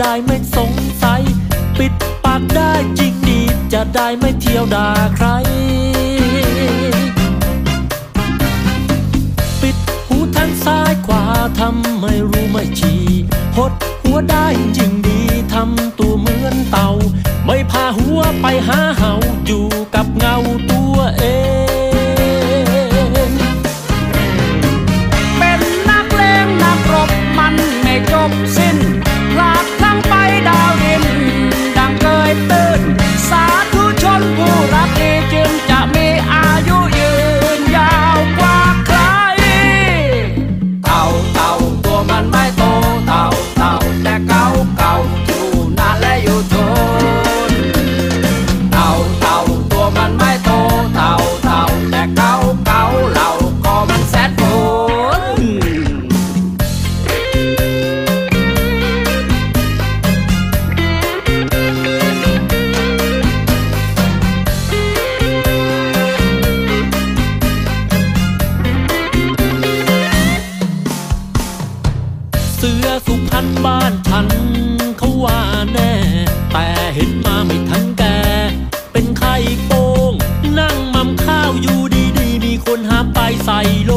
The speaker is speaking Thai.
ได้ไม่สงสัย ปิดปากได้จริงดี จะได้ไม่เที่ยวด่าใคร ปิดหูทั้งซ้ายขวาทำไม่รู้ไม่ชี้หดหัวได้จริงดีทำตัวเหมือนเต่า ไม่พาหัวไปหาเห่าอยู่กับเงาตัวเอง เสือสุพรรณบ้านฉันเขาว่าแน่ แต่เห็นมาไม่ทันแก เป็นไข่โป้ง นั่งมัมข้าวอยู่ดีๆ มีคนหาไปใส่โล